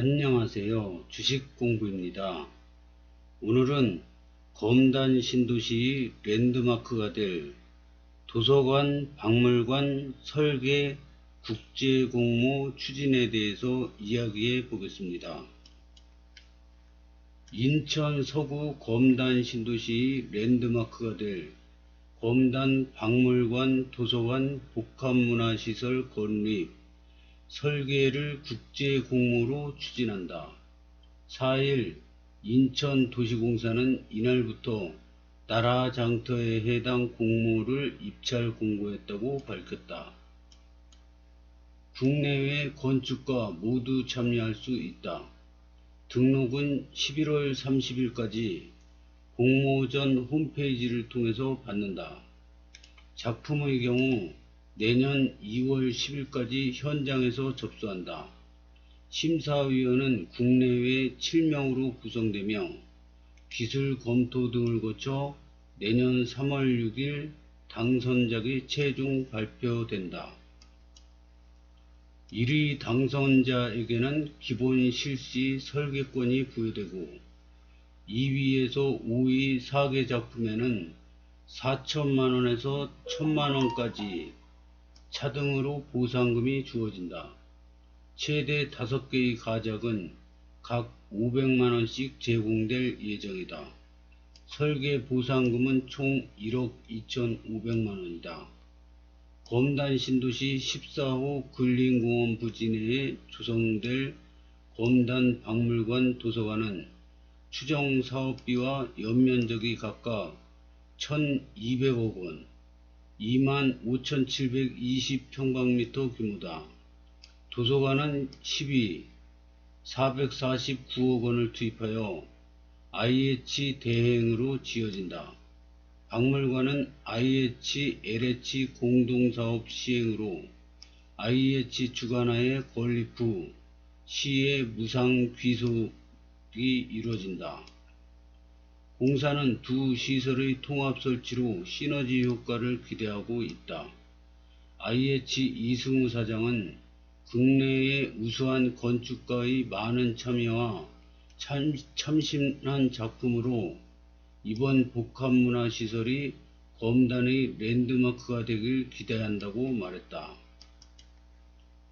안녕하세요. 주식공부입니다. 오늘은 검단 신도시 랜드마크가 될 도서관, 박물관 설계 국제공모 추진에 대해서 이야기해 보겠습니다. 인천 서구 검단 신도시 랜드마크가 될 검단 박물관 도서관 복합문화시설 건립 설계를 국제 공모로 추진한다. 4일 인천도시공사는 이날부터 나라 장터에 해당 공모를 입찰 공고했다고 밝혔다. 국내외 건축가 모두 참여할 수 있다. 등록은 11월 30일까지 공모 전 홈페이지를 통해서 받는다. 작품의 경우 내년 2월 10일까지 현장에서 접수한다. 심사위원은 국내외 7명으로 구성되며 기술 검토 등을 거쳐 내년 3월 6일 당선작이 최종 발표된다. 1위 당선자에게는 기본 실시 설계권이 부여되고 2위에서 5위 4개 작품에는 4천만원에서 1천만원까지 차등으로 보상금이 주어진다. 최대 5개의 가작은 각 500만원씩 제공될 예정이다. 설계 보상금은 총 1억 2,500만원이다. 검단 신도시 14호 근린공원 부지 내에 조성될 검단 박물관 도서관은 추정 사업비와 연면적이 각각 1,200억 원, 25,720평방미터 규모다. 도서관은 12, 449억 원을 투입하여 IH 대행으로 지어진다. 박물관은 IH, LH 공동사업 시행으로 IH 주관하에 건립 후 시의 무상 귀속이 이루어진다. 공사는 두 시설의 통합 설치로 시너지 효과를 기대하고 있다. IH 이승우 사장은 국내의 우수한 건축가의 많은 참여와 참, 참신한 작품으로 이번 복합문화시설이 검단의 랜드마크가 되길 기대한다고 말했다.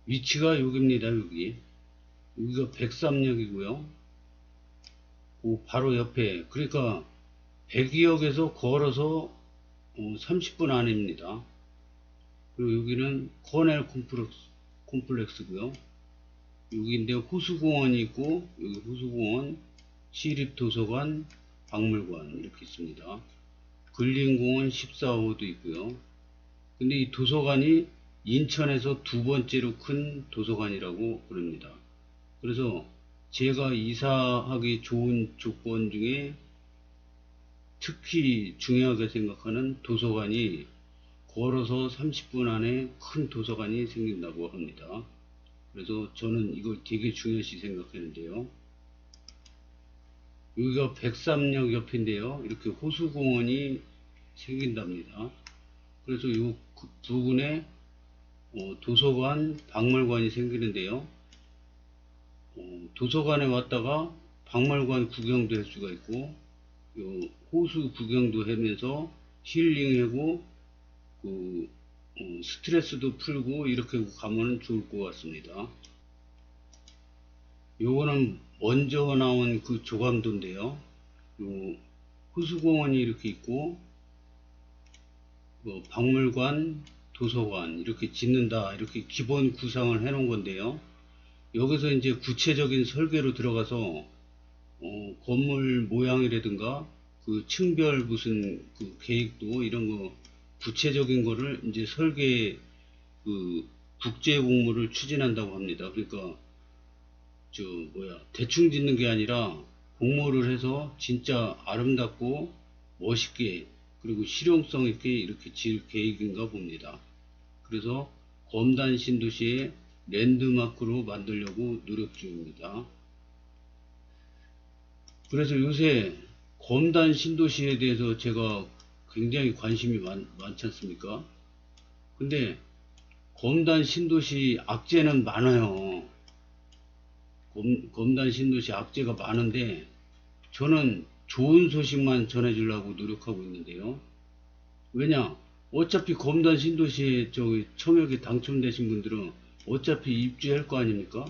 위치가 여기입니다. 여기. 여기가 백삼역이고요. 그 바로 옆에 그러니까 백이역에서 걸어서 30분 안입니다. 그리고 여기는 코넬 콤플렉스, 콤플렉스 고요. 여기인데 호수공원이 있고 여기 호수공원, 시립도서관, 박물관 이렇게 있습니다. 근린공원 14호도 있고요. 근데 이 도서관이 인천에서 두 번째로 큰 도서관이라고 그럽니다. 그래서 제가 이사하기 좋은 조건 중에 특히 중요하게 생각하는 도서관이 걸어서 30분 안에 큰 도서관이 생긴다고 합니다. 그래서 저는 이걸 되게 중요시 생각하는데요. 여기가 백삼역 옆인데요. 이렇게 호수공원이 생긴답니다. 그래서 이 부근에 어, 도서관, 박물관이 생기는데요. 어, 도서관에 왔다가 박물관 구경도 할 수가 있고 요 호수 구경도 하면서 힐링하고 그 어, 스트레스도 풀고 이렇게 가면 좋을 것 같습니다. 요거는 먼저 나온 그 조감도인데요. 요 호수공원이 이렇게 있고 뭐 박물관, 도서관 이렇게 짓는다 이렇게 기본 구상을 해 놓은 건데요. 여기서 이제 구체적인 설계로 들어가서 어, 건물 모양이라든가 그 층별 무슨 그 계획도 이런 거 구체적인 거를 이제 설계 그 국제 공모를 추진한다고 합니다. 그러니까 저 뭐야 대충 짓는 게 아니라 공모를 해서 진짜 아름답고 멋있게 그리고 실용성 있게 이렇게 지을 계획인가 봅니다. 그래서 검단 신도시의 랜드마크로 만들려고 노력 중입니다. 그래서 요새 검단 신도시에 대해서 제가 굉장히 관심이 많, 많지 않습니까? 근데 검단 신도시 악재는 많아요. 검, 검단 신도시 악재가 많은데 저는 좋은 소식만 전해주려고 노력하고 있는데요. 왜냐? 어차피 검단 신도시에 저기 청약에 당첨되신 분들은 어차피 입주할 거 아닙니까?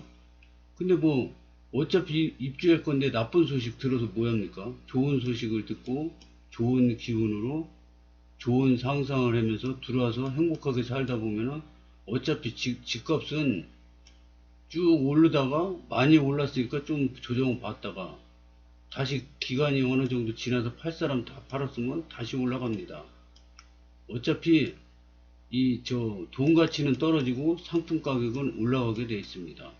근데 뭐 어차피 입주할 건데 나쁜 소식 들어서 뭐합니까? 좋은 소식을 듣고 좋은 기운으로 좋은 상상을 하면서 들어와서 행복하게 살다 보면은 어차피 집, 집값은 쭉 오르다가 많이 올랐으니까 좀 조정을 받다가 다시 기간이 어느 정도 지나서 팔 사람 다 팔았으면 다시 올라갑니다. 어차피 이 저 돈 가치는 떨어지고 상품 가격은 올라가게 돼 있습니다.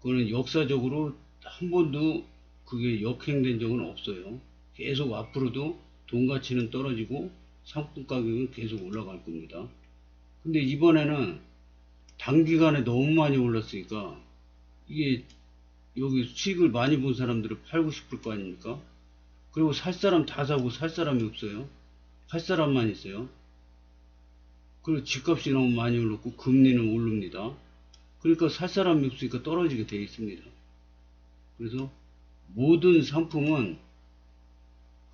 그거는 역사적으로 한 번도 그게 역행된 적은 없어요. 계속 앞으로도 돈 가치는 떨어지고 상품 가격은 계속 올라갈 겁니다. 근데 이번에는 단기간에 너무 많이 올랐으니까 이게 여기 수익을 많이 본 사람들은 팔고 싶을 거 아닙니까? 그리고 살 사람 다 사고 살 사람이 없어요. 살 사람만 있어요. 그리고 집값이 너무 많이 올랐고 금리는 오릅니다. 그러니까 살 사람이 없으니까 떨어지게 되어 있습니다. 그래서 모든 상품은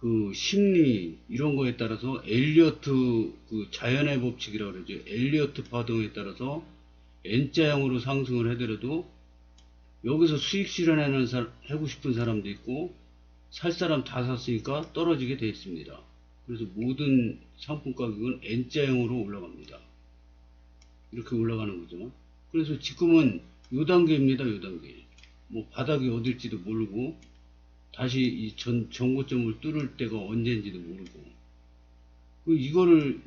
그 심리 이런 거에 따라서 엘리어트 그 자연의 법칙이라고 그러죠. 엘리어트 파동에 따라서 N자형으로 상승을 해더라도 여기서 수익 실현하는 사, 하고 싶은 사람도 있고 살 사람 다 샀으니까 떨어지게 되어 있습니다. 그래서 모든 상품 가격은 N자형으로 올라갑니다. 이렇게 올라가는 거죠. 그래서 지금은 요 단계입니다. 요 단계. 뭐 바닥이 어딜지도 모르고 다시 이 전, 정고점을 뚫을 때가 언제인지도 모르고 그 이거를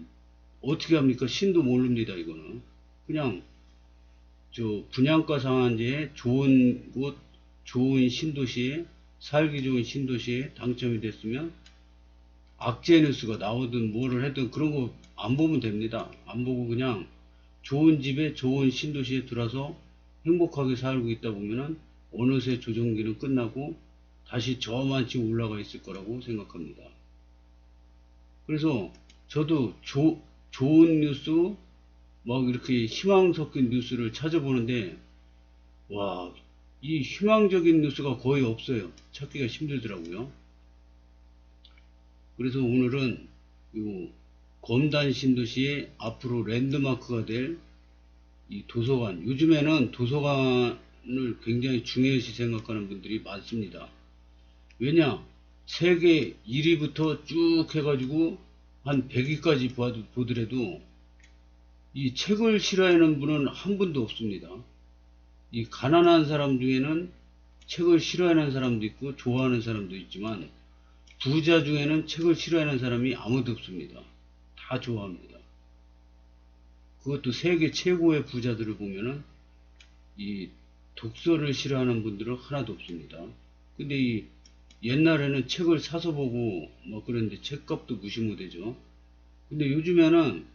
어떻게 합니까? 신도 모릅니다. 이거는 그냥 저 분양가 상한제에 좋은 곳, 좋은 신도시에 살기 좋은 신도시에 당첨이 됐으면 악재 뉴스가 나오든 뭐를 하든 그런 거 안 보면 됩니다. 안 보고 그냥 좋은 집에 좋은 신도시에 들어서 행복하게 살고 있다 보면은 어느새 조정기는 끝나고 다시 저만 치 올라가 있을 거라고 생각합니다. 그래서 저도 조, 좋은 뉴스 막 이렇게 희망 섞인 뉴스를 찾아보는데 와, 이 희망적인 뉴스가 거의 없어요. 찾기가 힘들더라고요. 그래서 오늘은 요 검단 신도시의 앞으로 랜드마크가 될 이 도서관. 요즘에는 도서관을 굉장히 중요시 생각하는 분들이 많습니다. 왜냐? 세계 1위부터 쭉 해가지고 한 100위까지 보더라도 이 책을 싫어하는 분은 한 분도 없습니다. 이 가난한 사람 중에는 책을 싫어하는 사람도 있고 좋아하는 사람도 있지만 부자 중에는 책을 싫어하는 사람이 아무도 없습니다. 다 좋아합니다. 그것도 세계 최고의 부자들을 보면은 이 독서를 싫어하는 분들은 하나도 없습니다. 근데 이 옛날에는 책을 사서 보고 뭐 그런데 책값도 무시 못하죠. 근데 요즘에는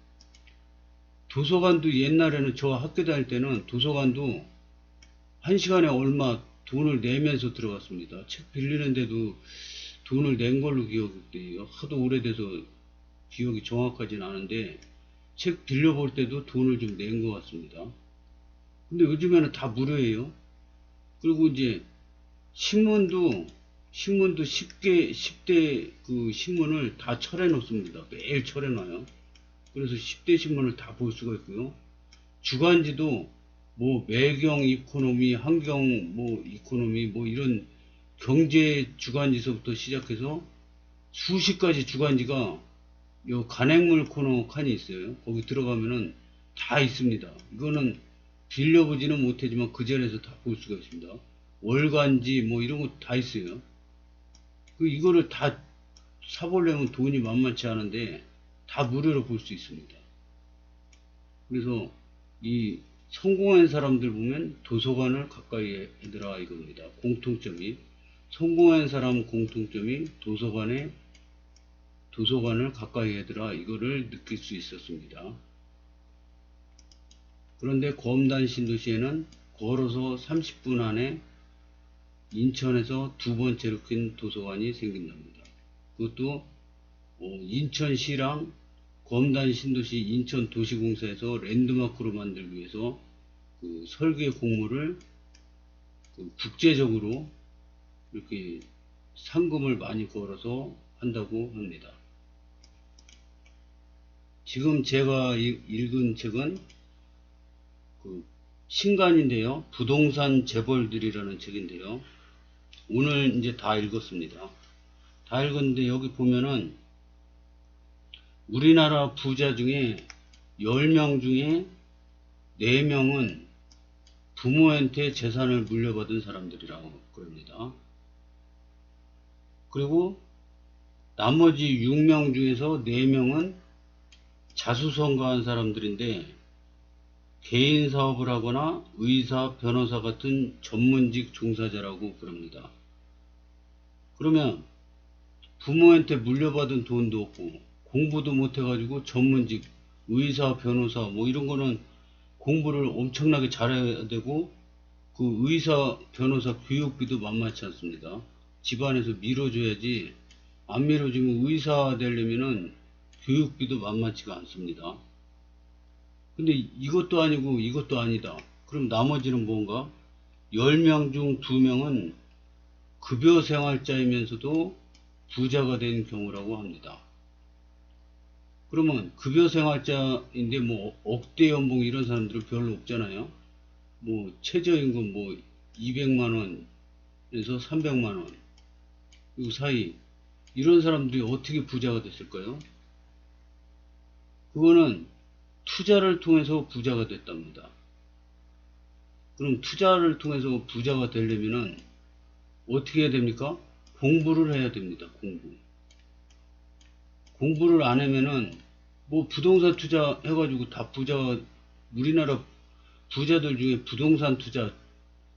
도서관도 옛날에는 저 학교 다닐 때는 도서관도 한 시간에 얼마 돈을 내면서 들어갔습니다. 책 빌리는데도 돈을 낸 걸로 기억돼요. 하도 오래돼서 기억이 정확하진 않은데 책 빌려볼 때도 돈을 좀 낸 것 같습니다. 근데 요즘에는 다 무료예요. 그리고 이제 신문도 신문도 10개 10대 그 신문을 다 철해 놓습니다. 매일 철해 놔요. 그래서 10대 신문을 다 볼 수가 있고요. 주간지도 뭐 매경 이코노미, 환경 뭐 이코노미 뭐 이런 경제 주간지서부터 시작해서 수십 가지 주간지가 요 간행물 코너 칸이 있어요. 거기 들어가면은 다 있습니다. 이거는 빌려보지는 못하지만 그 자리에서 다 볼 수가 있습니다. 월간지 뭐 이런 거 다 있어요. 그 이거를 다 사보려면 돈이 만만치 않은데 다 무료로 볼 수 있습니다. 그래서 이 성공한 사람들 보면 도서관을 가까이 해더라 이겁니다. 공통점이 성공한 사람 공통점이 도서관에 도서관을 가까이 하더라 이거를 느낄 수 있었습니다. 그런데 검단 신도시에는 걸어서 30분 안에 인천에서 두 번째로 큰 도서관이 생긴답니다. 그것도 어, 인천시랑 검단 신도시 인천도시공사에서 랜드마크로 만들기 위해서 그 설계 공모를 그 국제적으로 이렇게 상금을 많이 걸어서 한다고 합니다. 지금 제가 이- 읽은 책은 그 신간인데요. 부동산 재벌들이라는 책인데요. 오늘 이제 다 읽었습니다. 다 읽었는데 여기 보면은 우리나라 부자 중에 10명 중에 4명은 부모한테 재산을 물려받은 사람들이라고 그럽니다. 그리고 나머지 6명 중에서 4명은 자수성가한 사람들인데 개인 사업을 하거나 의사, 변호사 같은 전문직 종사자라고 그럽니다. 그러면 부모한테 물려받은 돈도 없고 공부도 못해가지고 전문직 의사, 변호사 뭐 이런 거는 공부를 엄청나게 잘해야 되고 그 의사, 변호사 교육비도 만만치 않습니다. 집안에서 밀어줘야지 안 밀어주면 의사 되려면은 교육비도 만만치가 않습니다. 근데 이것도 아니고 이것도 아니다. 그럼 나머지는 뭔가? 10명 중 2명은 급여 생활자이면서도 부자가 된 경우라고 합니다. 그러면 급여 생활자인데 뭐 억대 연봉 이런 사람들은 별로 없잖아요. 뭐 최저임금 뭐 200만 원에서 300만 원. 이 사이 이런 사람들이 어떻게 부자가 됐을까요? 그거는 투자를 통해서 부자가 됐답니다. 그럼 투자를 통해서 부자가 되려면은 어떻게 해야 됩니까? 공부를 해야 됩니다. 공부. 공부를 안 하면은 뭐 부동산 투자 해가지고 다 부자가 우리나라 부자들 중에 부동산 투자,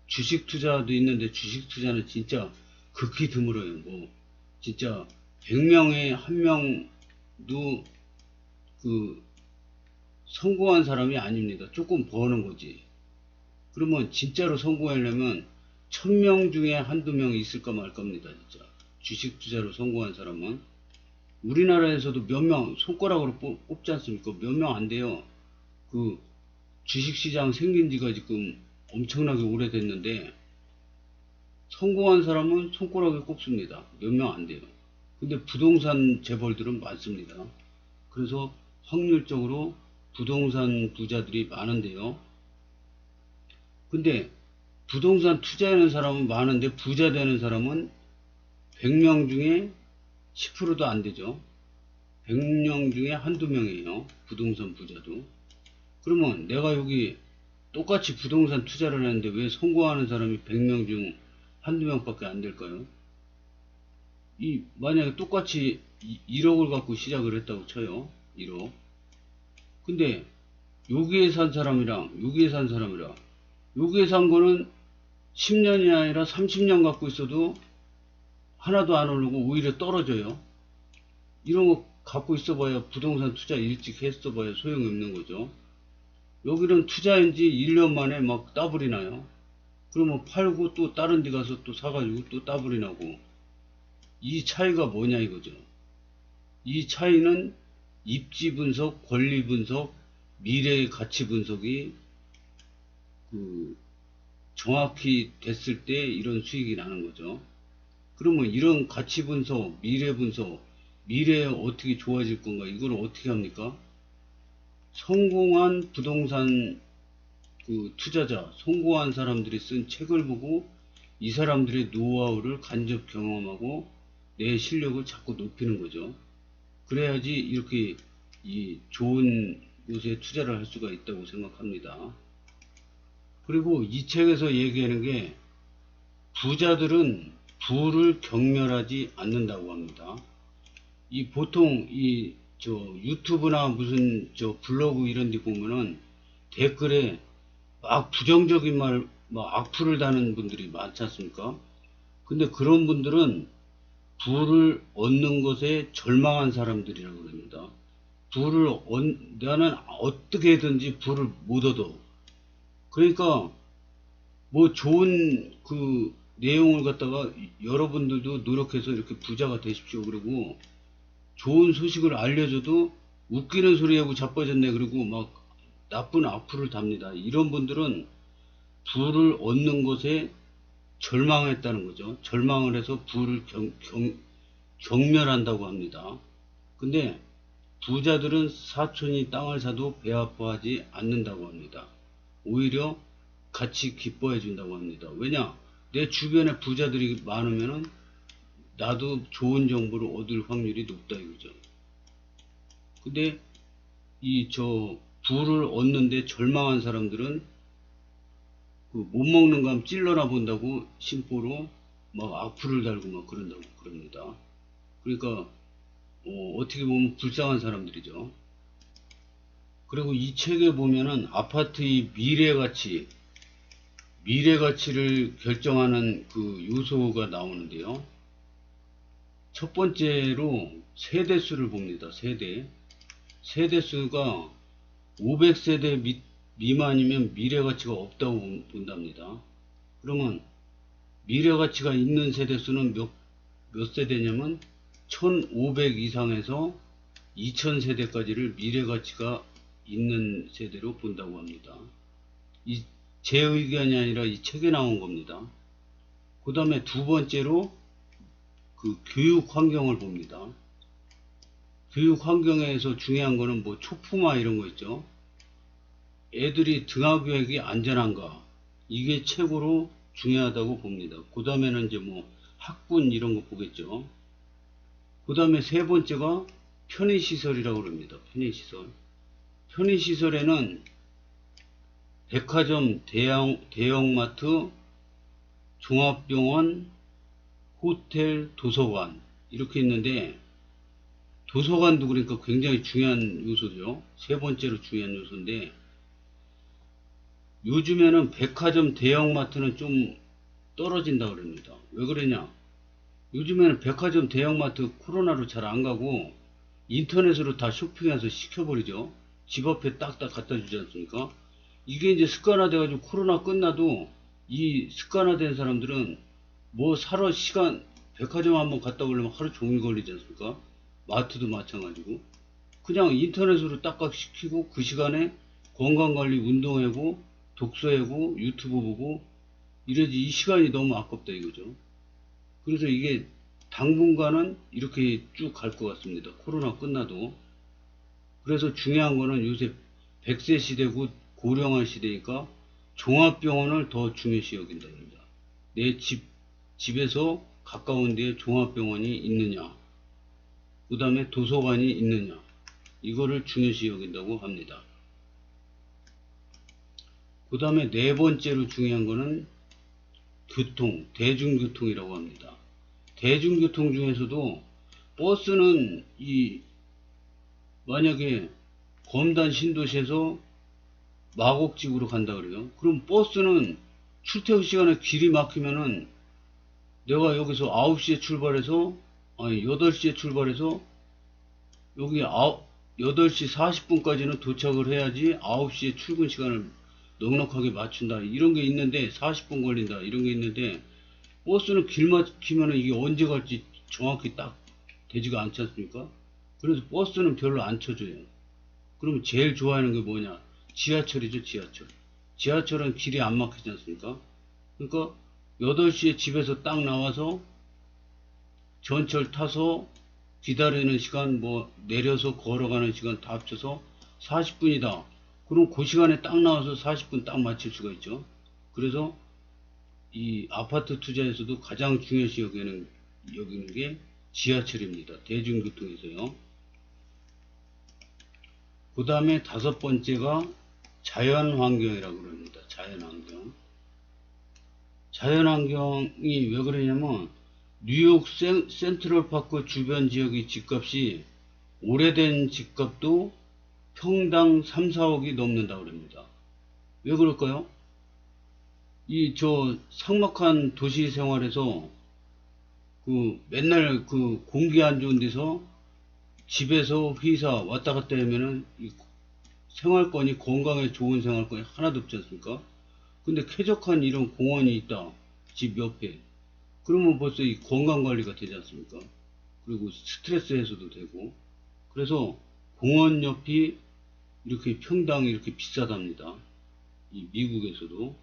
주식 투자도 있는데 주식 투자는 진짜 극히 드물어요. 뭐 진짜 100명에 한 명도 그 성공한 사람이 아닙니다. 조금 버는 거지. 그러면 진짜로 성공하려면 천명 중에 한두 명 있을까 말 겁니다. 진짜. 주식 투자로 성공한 사람은. 우리나라에서도 몇 명, 손가락으로 뽑, 뽑지 않습니까? 몇 명 안 돼요. 그 주식시장 생긴 지가 지금 엄청나게 오래됐는데, 성공한 사람은 손가락에 꼽습니다. 몇 명 안 돼요. 근데 부동산 재벌들은 많습니다. 그래서 확률적으로 부동산 부자들이 많은데요. 근데 부동산 투자하는 사람은 많은데 부자 되는 사람은 100명 중에 10%도 안 되죠. 100명 중에 한두 명이에요. 부동산 부자도. 그러면 내가 여기 똑같이 부동산 투자를 하는데 왜 성공하는 사람이 100명 중 한두 명밖에 안 될까요? 이 만약에 똑같이 1억을 갖고 시작을 했다고 쳐요. 1억. 근데 여기에 산 사람이랑 여기에 산 사람이랑 여기에 산 거는 10년이 아니라 30년 갖고 있어도 하나도 안 오르고 오히려 떨어져요. 이런 거 갖고 있어봐야 부동산 투자 일찍 했어봐야 소용이 없는 거죠. 여기는 투자인지 1년 만에 막 따블이 나요. 그러면 팔고 또 다른 데 가서 또 사가지고 또 따블이 나고 이 차이가 뭐냐 이거죠. 이 차이는 입지 분석, 권리 분석, 미래의 가치 분석이 그 정확히 됐을 때 이런 수익이 나는 거죠. 그러면 이런 가치 분석, 미래 분석, 미래에 어떻게 좋아질 건가 이걸 어떻게 합니까? 성공한 부동산 그 투자자, 성공한 사람들이 쓴 책을 보고 이 사람들의 노하우를 간접 경험하고 내 실력을 자꾸 높이는 거죠. 그래야지 이렇게 이 좋은 곳에 투자를 할 수가 있다고 생각합니다. 그리고 이 책에서 얘기하는 게 부자들은 부를 경멸하지 않는다고 합니다. 이 보통 이 저 유튜브나 무슨 저 블로그 이런 데 보면은 댓글에 막 부정적인 말, 막 악플을 다는 분들이 많지 않습니까? 근데 그런 분들은 부를 얻는 것에 절망한 사람들이라고 그럽니다. 부를 얻, 나는 어떻게든지 부를 못 얻어. 그러니까 뭐 좋은 그 내용을 갖다가 여러분들도 노력해서 이렇게 부자가 되십시오. 그리고 좋은 소식을 알려줘도 웃기는 소리하고 자빠졌네. 그리고 막 나쁜 악플을 답니다. 이런 분들은 부를 얻는 것에 절망했다는 거죠. 절망을 해서 부를 경, 경, 경멸한다고 합니다. 근데 부자들은 사촌이 땅을 사도 배 아파하지 않는다고 합니다. 오히려 같이 기뻐해 준다고 합니다. 왜냐? 내 주변에 부자들이 많으면은 나도 좋은 정보를 얻을 확률이 높다 이거죠. 근데 이 저 부를 얻는데 절망한 사람들은 그 못 먹는 감 찔러나 본다고 심보로 막 악플을 달고 막 그런다고 그럽니다. 그러니까 어, 어떻게 보면 불쌍한 사람들이죠. 그리고 이 책에 보면은 아파트의 미래 가치, 미래 가치를 결정하는 그 요소가 나오는데요. 첫 번째로 세대수를 봅니다. 세대. 세대수가 500세대 미, 미만이면 미래 가치가 없다고 본- 본답니다. 그러면 미래 가치가 있는 세대 수는 몇, 몇 세대냐면 1500 이상에서 2000 세대까지를 미래 가치가 있는 세대로 본다고 합니다. 이 제 의견이 아니라 이 책에 나온 겁니다. 그 다음에 두 번째로 그 교육 환경을 봅니다. 교육 환경에서 중요한 거는 뭐 초품화 이런 거 있죠. 애들이 등하교육이 안전한가 이게 최고로 중요하다고 봅니다. 그 다음에는 이제 뭐 학군 이런 거 보겠죠. 그 다음에 세 번째가 편의시설이라고 그럽니다. 편의시설. 편의시설에는 백화점, 대형, 대형마트, 종합병원, 호텔, 도서관 이렇게 있는데 도서관도 그러니까 굉장히 중요한 요소죠. 세 번째로 중요한 요소인데 요즘에는 백화점, 대형마트는 좀 떨어진다 그럽니다. 왜 그러냐? 요즘에는 백화점, 대형마트 코로나로 잘 안 가고 인터넷으로 다 쇼핑해서 시켜버리죠. 집 앞에 딱딱 갖다 주지 않습니까? 이게 이제 습관화돼가지고 코로나 끝나도 이 습관화된 사람들은 뭐 사러 시간 백화점 한번 갔다 오려면 하루 종일 걸리지 않습니까? 마트도 마찬가지고 그냥 인터넷으로 딱딱 시키고 그 시간에 건강관리 운동하고 독서하고 유튜브 보고 이러지 이 시간이 너무 아깝다 이거죠. 그래서 이게 당분간은 이렇게 쭉 갈 것 같습니다. 코로나 끝나도. 그래서 중요한 거는 요새 100세 시대고 고령화 시대니까 종합병원을 더 중요시 여긴답니다. 내 집, 집에서 가까운 데에 종합병원이 있느냐. 그 다음에 도서관이 있느냐. 이거를 중요시 여긴다고 합니다. 그 다음에 네 번째로 중요한 거는 교통, 대중교통이라고 합니다. 대중교통 중에서도 버스는 이 만약에 검단 신도시에서 마곡지구로 간다 그래요. 그럼 버스는 출퇴근 시간에 길이 막히면은 내가 여기서 9시에 출발해서 아니 8시에 출발해서 여기 8시 40분까지는 도착을 해야지 9시에 출근 시간을 넉넉하게 맞춘다. 이런 게 있는데 40분 걸린다. 이런 게 있는데 버스는 길 막히면 이게 언제 갈지 정확히 딱 되지가 않지 않습니까? 그래서 버스는 별로 안 쳐줘요. 그러면 제일 좋아하는 게 뭐냐? 지하철이죠, 지하철. 지하철은 길이 안 막히지 않습니까? 그러니까 8시에 집에서 딱 나와서 전철 타서 기다리는 시간, 뭐 내려서 걸어가는 시간 다 합쳐서 40분이다. 그럼 그 시간에 딱 나와서 40분 딱 맞출 수가 있죠. 그래서 이 아파트 투자에서도 가장 중요시 여기는, 여기는 게 지하철입니다. 대중교통에서요. 그 다음에 다섯 번째가 자연환경이라고 그럽니다. 자연환경. 자연환경이 왜 그러냐면 뉴욕 센, 센트럴파크 주변 지역의 집값이 오래된 집값도 평당 3, 4억이 넘는다 그럽니다. 왜 그럴까요? 이저 삭막한 도시 생활에서 그 맨날 그 공기 안 좋은 데서 집에서 회사 왔다 갔다 하면은 이 생활권이 건강에 좋은 생활권이 하나도 없지 않습니까? 근데 쾌적한 이런 공원이 있다. 집 옆에. 그러면 벌써 이 건강 관리가 되지 않습니까? 그리고 스트레스 해소도 되고. 그래서 공원 옆이 이렇게 평당이 이렇게 비싸답니다. 이 미국에서도.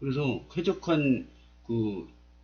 그래서 쾌적한 그